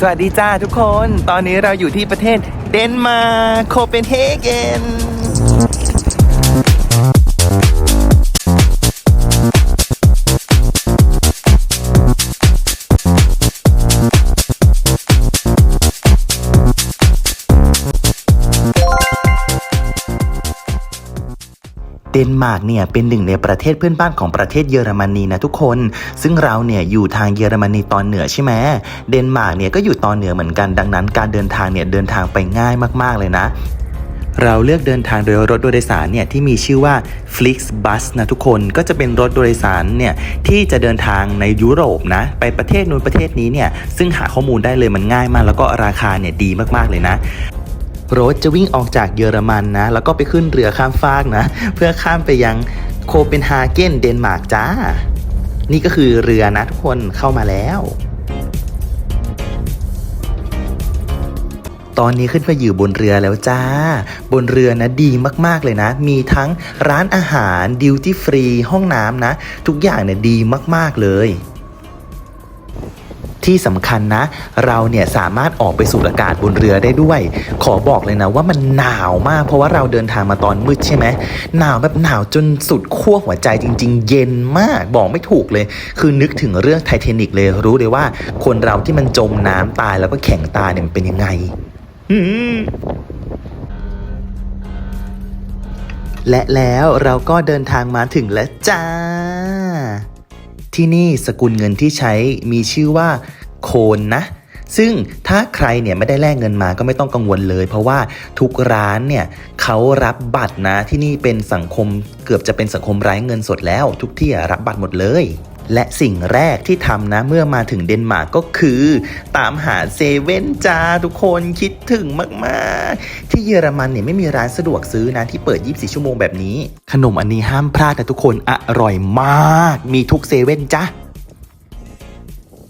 สวัสดีจ้าทุกคน ตอนนี้เราอยู่ที่ประเทศเดนมาร์กโคเปนเฮเกน เดนมาร์กเนี่ยเป็นหนึ่งในประเทศเพื่อนบ้านของประเทศเยอรมนีนะทุกคน ซึ่งเราเนี่ยอยู่ทางเยอรมนีตอนเหนือใช่ไหมเดนมาร์กเนี่ยก็อยู่ตอนเหนือเหมือนกันดังนั้น การเดินทางเนี่ยเดินทางไปง่ายมากๆเลยนะเราเลือกเดินทางโดยรถโดยสารเนี่ยที่มีชื่อว่า Flixbus นะทุกคนก็จะเป็นรถโดยสารเนี่ยที่จะเดินทางในยุโรปนะไปประเทศนู้นประเทศนี้เนี่ยซึ่งหาข้อมูลได้เลยมันง่ายมาก แล้วก็ราคาเนี่ยดีมากๆเลยนะ โรถจะวิ่งออกจากเยอรมันนะ แล้วก็ไปขึ้นเรือข้ามฟากนะ เพื่อข้ามไปยังโคเปนฮาเกนเดนมาร์กจ้า นี่ก็คือเรือนะทุกคนเข้ามาแล้ว ตอนนี้ขึ้นไปอยู่บนเรือแล้วจ้า บนเรือนะดีมากๆเลยนะ มีทั้งร้านอาหารดิวตี้ฟรีห้องน้ำนะ ทุกอย่างเนี่ยดีมากๆเลย ที่สำคัญนะ เราเนี่ยสามารถออกไปสูดอากาศบนเรือได้ด้วย ขอบอกเลยนะว่ามันหนาวมาก เพราะว่าเราเดินทางมาตอนมืดใช่ไหมหนาวแบบหนาวจนสุดขั้วหัวใจจริง ๆ เย็นมากบอกไม่ถูกเลย คือนึกถึงเรื่องไทเทนิกเลยรู้เลยว่า คนเราที่มันจมน้ำตายแล้วก็แข็งตายเนี่ยมันเป็นยังไงและแล้วเราก็เดินทางมาถึงแล้วจ้า ที่นี่สกุลเงินที่ใช้มีชื่อว่าโคนนะ ซึ่งถ้าใครเนี่ยไม่ได้แลกเงินมาก็ไม่ต้องกังวลเลย เพราะว่าทุกร้านเนี่ยเขารับบัตรนะที่นี่เป็นสังคมเกือบจะเป็นสังคมไร้เงินสดแล้ว ทุกที่รับบัตรหมดเลย และสิ่งแรกที่ทำนะเมื่อมาถึงเดนมาร์กก็คือ ตามหาเซเว่นจ้าทุกคนคิดถึงมากๆ ที่เยอรมันเนี่ยไม่มีร้านสะดวกซื้อนะที่เปิด 24 ชั่วโมงแบบนี้ ขนมอันนี้ห้ามพลาดนะทุกคนอร่อยมาก มีทุกเซเว่นจ้า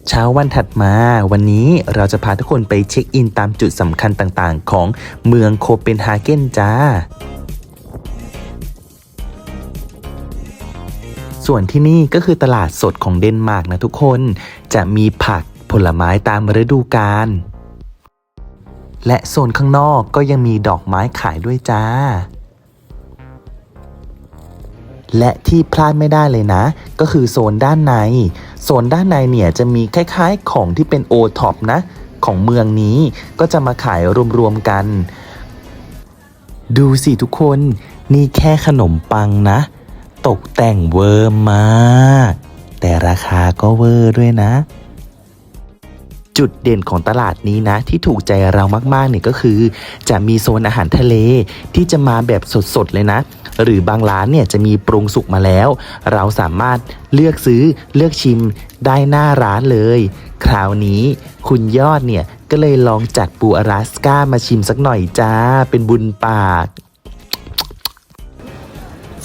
เช้าวันถัดมา วันนี้เราจะพาทุกคนไปเช็คอินตามจุดสำคัญต่างๆ ของเมืองโคเปนฮาเกนจ้า ส่วนที่นี่ก็คือตลาดสดของเดนมาร์กนะทุกคน จะมีผักผลไม้ตามฤดูกาล และโซนข้างนอกก็ยังมีดอกไม้ขายด้วยจ้า และที่พลาดไม่ได้เลยนะ ก็คือโซนด้านใน โซนด้านในเนี่ยจะมีคล้ายๆของที่เป็นโอท็อปนะ ของเมืองนี้ก็จะมาขายรวมๆกัน ดูสิทุกคน นี่แค่ขนมปังนะ ตกแต่งเวอร์มาก แต่ราคาก็เวอร์ด้วยนะ จุดเด่นของตลาดนี้นะ ที่ถูกใจเรามากๆเนี่ยก็คือ จะมีโซนอาหารทะเลที่จะมาแบบสดๆเลยนะ หรือบางร้านเนี่ยจะมีปรุงสุกมาแล้ว เราสามารถเลือกซื้อเลือกชิมได้หน้าร้านเลย คราวนี้คุณยอดเนี่ยก็เลยลองจัดปูอลาสก้ามาชิมสักหน่อยจ้าเป็นบุญปาก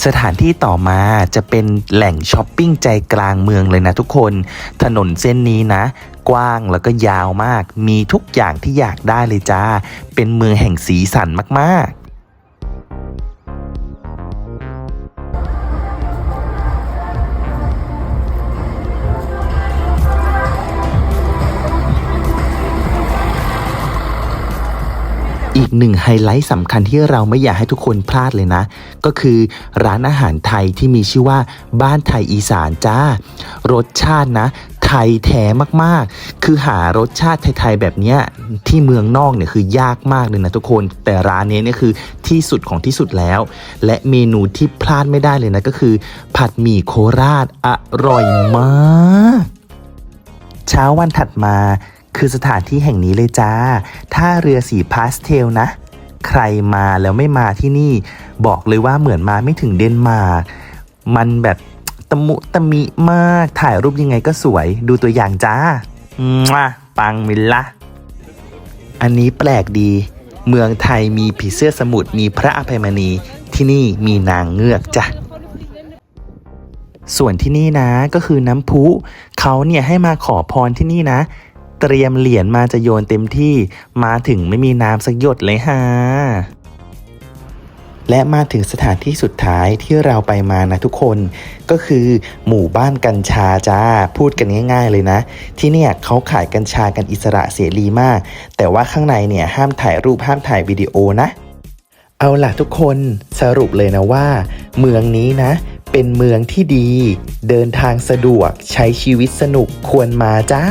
สถานที่ต่อมาจะเป็นแหล่งช้อปปิ้งใจกลางเมืองเลยนะทุกคน ถนนเส้นนี้นะ กว้างแล้วก็ยาวมาก มีทุกอย่างที่อยากได้เลยจ้า เป็นเมืองแห่งสีสันมากๆ กหนึ่งไฮไลท์สำคัญที่เราไม่อยากให้ทุกคนพลาดเลยนะ ก็คือร้านอาหารไทยที่มีชื่อว่าบ้านไทยอีสานจ้า รสชาตินะ ไทยแท้มากๆ คือหารสชาติไทยๆแบบนี้ที่เมืองนอกเนี่ยคือยากมากเลยนะทุกคน แต่ร้านนี้เนี่ยคือที่สุดของที่สุดแล้ว และเมนูที่พลาดไม่ได้เลยนะก็คือ ผัดหมี่โคราชอร่อยมาก เช้าวันถัดมา คือสถานที่แห่งนี้เลยจ้า ท่าเรือสีพาสเทลนะ ใครมาแล้วไม่มาที่นี่ บอกเลยว่าเหมือนมาไม่ถึงเดนมาร์ก มันแบบตะมุตะมิมาก ถ่ายรูปยังไงก็สวย ดูตัวอย่างจ้ามาปังมิลละ อันนี้แปลกดี เมืองไทยมีผีเสื้อสมุทร มีพระอภัยมณี ที่นี่มีนางเงือกจ้ะส่วนที่นี่นะก็คือน้ำพุเขาเนี่ยให้มาขอพรที่นี่นะ เตรียมเหรียญมาจะโยนเต็มที่ มาถึงไม่มีน้ำสักหยดเลยฮะและมาถึงสถานที่สุดท้ายที่เราไปมานะทุกคนก็คือหมู่บ้านกัญชาจ้าพูดกันง่าย ๆ เลยนะ ที่เนี่ยเขาขายกัญชากันอิสระเสรีมาก แต่ว่าข้างในเนี่ยห้ามถ่ายรูปห้ามถ่ายวิดีโอนะ เอาล่ะทุกคนสรุปเลยนะว่า เมืองนี้นะ เป็นเมืองที่ดี เดินทางสะดวกใช้ชีวิตสนุกควรมาจ้า